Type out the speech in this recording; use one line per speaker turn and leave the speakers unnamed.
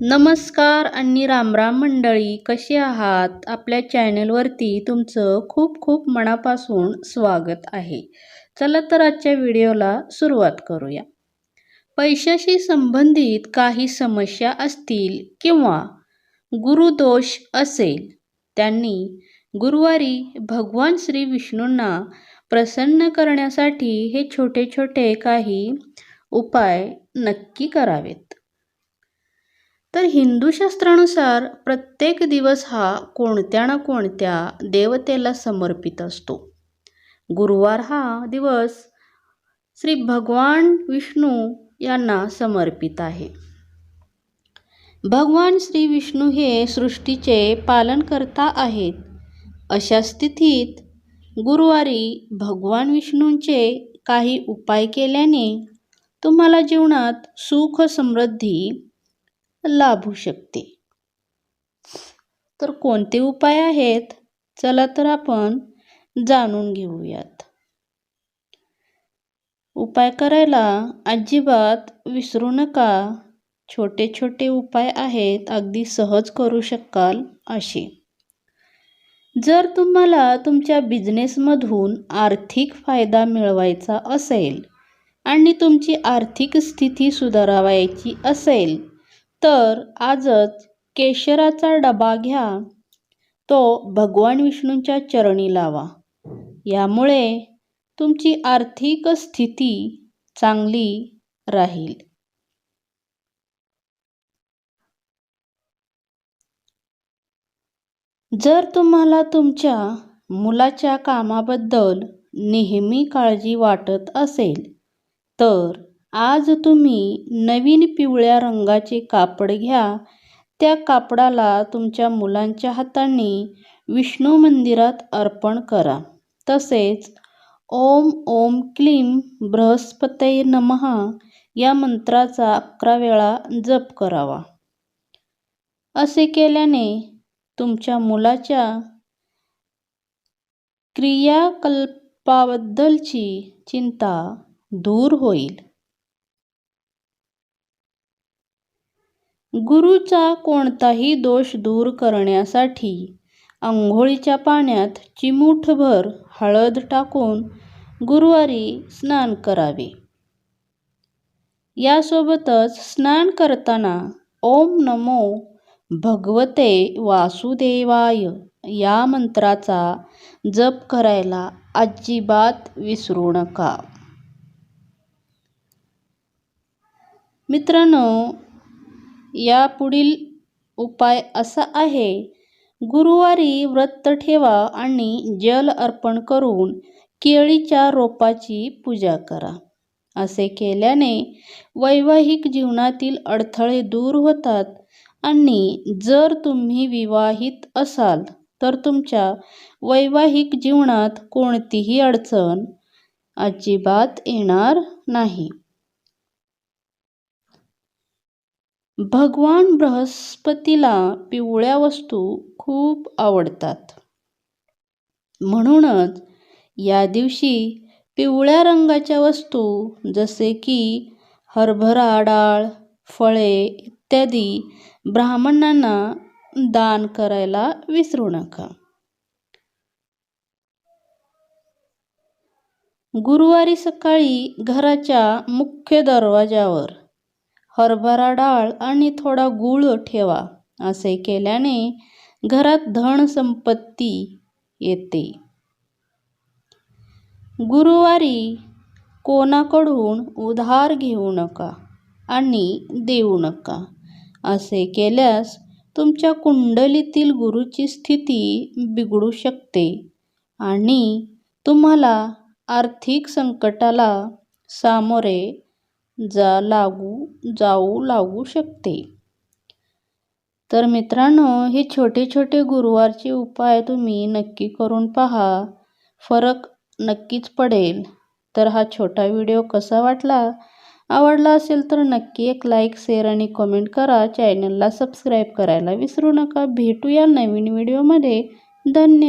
नमस्कार आणि रामराम मंडळी कशी आहात? आपल्या चॅनलवरती तुमचं खूप खूप मनापासून स्वागत आहे. चला तर आजच्या व्हिडिओला सुरुवात करूया. पैशाशी संबंधित काही समस्या असतील किंवा गुरुदोष असेल त्यांनी गुरुवारी भगवान श्री विष्णूंना प्रसन्न करण्यासाठी हे छोटे छोटे काही उपाय नक्की करावेत. तर हिंदू शास्त्रानुसार प्रत्येक दिवस हा कोणत्या ना कोणत्या देवतेला समर्पित असतो. गुरुवार हा दिवस श्री भगवान विष्णू यांना समर्पित आहे. भगवान श्री विष्णू हे सृष्टीचे पालनकर्ता आहेत. अशा स्थितीत गुरुवारी भगवान विष्णूंचे काही उपाय केल्याने तुम्हाला जीवनात सुख समृद्धी लाभू शकते. तर कोणते उपाय आहेत? चला तर आपण जाणून घेऊयात. उपाय करायला अजिबात विसरू नका. छोटे छोटे उपाय आहेत अगदी सहज करू शकाल असे. जर तुम्हाला तुमच्या बिझनेसमधून आर्थिक फायदा मिळवायचा असेल आणि तुमची आर्थिक स्थिती सुधारावायची असेल तर आजच केशराचा डबा घ्या. तो भगवान विष्णूंच्या चरणी लावा. यामुळे तुमची आर्थिक स्थिती चांगली राहील. जर तुम्हाला तुमच्या मुलाच्या कामाबद्दल नेहमी काळजी वाटत असेल तर आज तुम्ही नवीन पिवळ्या रंगाचे कापड घ्या. त्या कापडाला तुमच्या मुलांच्या हातांनी विष्णू मंदिरात अर्पण करा. तसेच ओम ओम क्लीम बृहस्पतये नमहा या मंत्राचा अकरा वेळा जप करावा. असे केल्याने तुमच्या मुलाच्या क्रियाकल्पाबद्दलची चिंता दूर होईल. गुरुचा कोणताही दोष दूर करण्यासाठी आंघोळीच्या पाण्यात चिमूटभर हळद टाकून गुरुवारी स्नान करावे. यासोबतच स्नान करताना ओम नमो भगवते वासुदेवाय या मंत्राचा जप करायला अजिबात विसरू नका. मित्रांनो या पुढील उपाय असा आहे. गुरुवारी व्रत ठेवा आणि जल अर्पण करून केळीच्या रोपाची पूजा करा. असे केल्याने वैवाहिक जीवनातील अडथळे दूर होतात आणि जर तुम्ही विवाहित असाल तर तुमच्या वैवाहिक जीवनात कोणतीही अडचण अजिबात येणार नाही. भगवान बृहस्पतीला पिवळ्या वस्तू खूप आवडतात. म्हणूनच या दिवशी पिवळ्या रंगाच्या वस्तू जसे की हरभरा डाळ फळे इत्यादी ब्राह्मणांना दान करायला विसरू नका. गुरुवारी सकाळी घराच्या मुख्य दरवाजावर हरभरा डाळ आणि थोडा गूळ ठेवा असे केल्याने घरात धन संपत्ती येते. गुरुवारी कोणाकडून उधार घेऊ नका आणि देऊ नका असे केल्यास तुमच्या कुंडलीतील गुरुची स्थिती बिघडू शकते आणि तुम्हाला आर्थिक संकटाला सामोरे जा लागू जाऊ लागू शकते. तर मित्रांनो हे छोटे छोटे गुरुवारचे उपाय तुम्ही नक्की करून पहा. फरक नक्कीच पडेल. तर हा छोटा व्हिडिओ कसा वाटला? आवडला असेल तर नक्की एक लाईक शेअर आणि कमेंट करा. चॅनलला सबस्क्राईब करायला विसरू नका. भेटूया नवीन व्हिडिओमध्ये. धन्यवाद